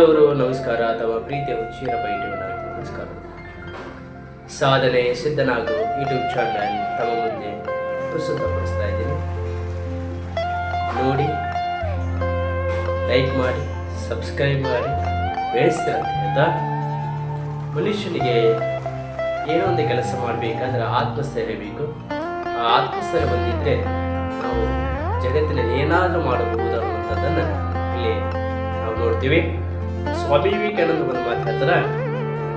ಅವರು ನಮಸ್ಕಾರ ಅಥವಾ ಪ್ರೀತಿಯ ಹುಚ್ಚಿರ ಬೈಟುವಿನ ನಮಸ್ಕಾರ. ಸಾಧನೆ, ಸಿದ್ಧನಾಗು ಯೂಟ್ಯೂಬ್ ಚಾನಲ್ ತಮ್ಮ ಮುಂದೆ ಪ್ರಸ್ತುತಪಡಿಸ್ತಾ ಇದ್ದೀನಿ. ನೋಡಿ ಲೈಕ್ ಮಾಡಿ ಸಬ್ಸ್ಕ್ರೈಬ್ ಮಾಡಿ ಬೆಳೆಸ್ತಾ ಅಂತ ಮನುಷ್ಯನಿಗೆ ಏನೋ ಒಂದು ಕೆಲಸ ಮಾಡಬೇಕಾದ್ರೆ ಆತ್ಮಸ್ಥೈರ್ಯ ಬೇಕು. ಆ ಆತ್ಮಸ್ಥೈರ್ಯ ಬಂದಿದ್ರೆ ನಾವು ಜಗತ್ತಿನಲ್ಲಿ ಏನಾದರೂ ಮಾಡಬಹುದು ಅನ್ನುವಂಥದ್ದನ್ನು ಇಲ್ಲಿ ನಾವು ನೋಡ್ತೀವಿ. ಸ್ವಾಮಿ ವಿವೇಕಾನಂದ ಒಂದು ಮಾತು ಹೇಳ್ತಾರೆ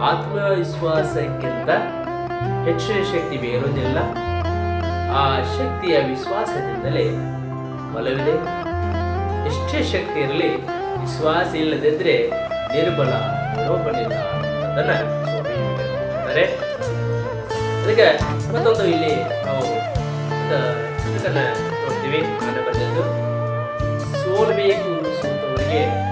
ಆತ್ಮವಿಶ್ವಾಸಕ್ಕಿಂತ ಹೆಚ್ಚಿನ ಶಕ್ತಿ ಬೇರೊಂದಿಲ್ಲ. ಆ ಶಕ್ತಿಯ ವಿಶ್ವಾಸದಿಂದಲೇ ಬಲವಿದೆ. ಎಷ್ಟೇ ಶಕ್ತಿ ಇರಲಿ, ವಿಶ್ವಾಸ ಇಲ್ಲದಿದ್ದರೆ ನಿರ್ಬಲ ನಿರೋಪಣಿಲ್ಲ ಅನ್ನೋದನ್ನ ಸ್ವಾಮಿ ಅದಕ್ಕೆ ಮತ್ತೊಂದು ಇಲ್ಲಿ ನಾವು ಚಿತ್ರಕನ್ನ ನೋಡ್ತೀವಿ. ನಾನು ಬಂದದ್ದು. ಸೋಲ್ಬೇಕು ಸೋತವರಿಗೆ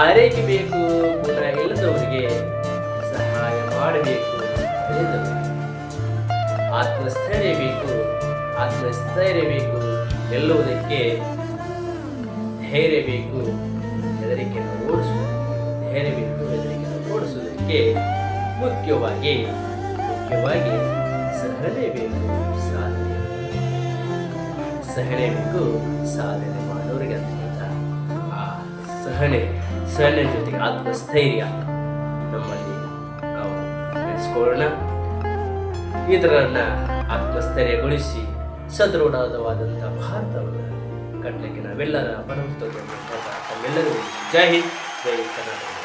ಆರೈಕೆ ಬೇಕು ಗುಣ ಇಲ್ಲದವರಿಗೆ ಸಹಾಯ ಮಾಡಬೇಕು ಆತ್ಮಸ್ಥೈರ್ಯ ಬೇಕು ಆತ್ಮಸ್ಥೈರ್ಯ ಬೇಕು ಎಲ್ಲುವುದಕ್ಕೆ ಧೈರ್ಯ ಬೇಕು, ಹೆದರಿಕೆಯನ್ನು ಓಡಿಸುವುದಕ್ಕೆ ಧೈರ್ಯ ಬೇಕು, ಹೆದರಿಕೆಯನ್ನು ಓಡಿಸುವುದಕ್ಕೆ ಮುಖ್ಯವಾಗಿ ಮುಖ್ಯವಾಗಿ ಸಹನೆ ಬೇಕು, ಸಾಧನೆ ಸಹನೆ ಬೇಕು, ಸಾಧನೆ ಸಹನೆ ಸಹನೆ ಜೊತೆಗೆ ಆತ್ಮಸ್ಥೈರ್ಯ ನಮ್ಮಲ್ಲಿ ನಾವು ಬೆಳೆಸ್ಕೊಳ್ಳೋಣ. ಇದರನ್ನ ಆತ್ಮಸ್ಥೈರ್ಯಗೊಳಿಸಿ ಸದೃಢವಾದಂಥ ಭಾರತವನ್ನು ಕಟ್ಟಲಿಕ್ಕೆ ನಾವೆಲ್ಲರ ಪರಮತ್ವ ತಮ್ಮೆಲ್ಲರಿಗೂ ಜೈ ಹಿಂದ್, ಜೈ ಕರ್ನಾಟಕ.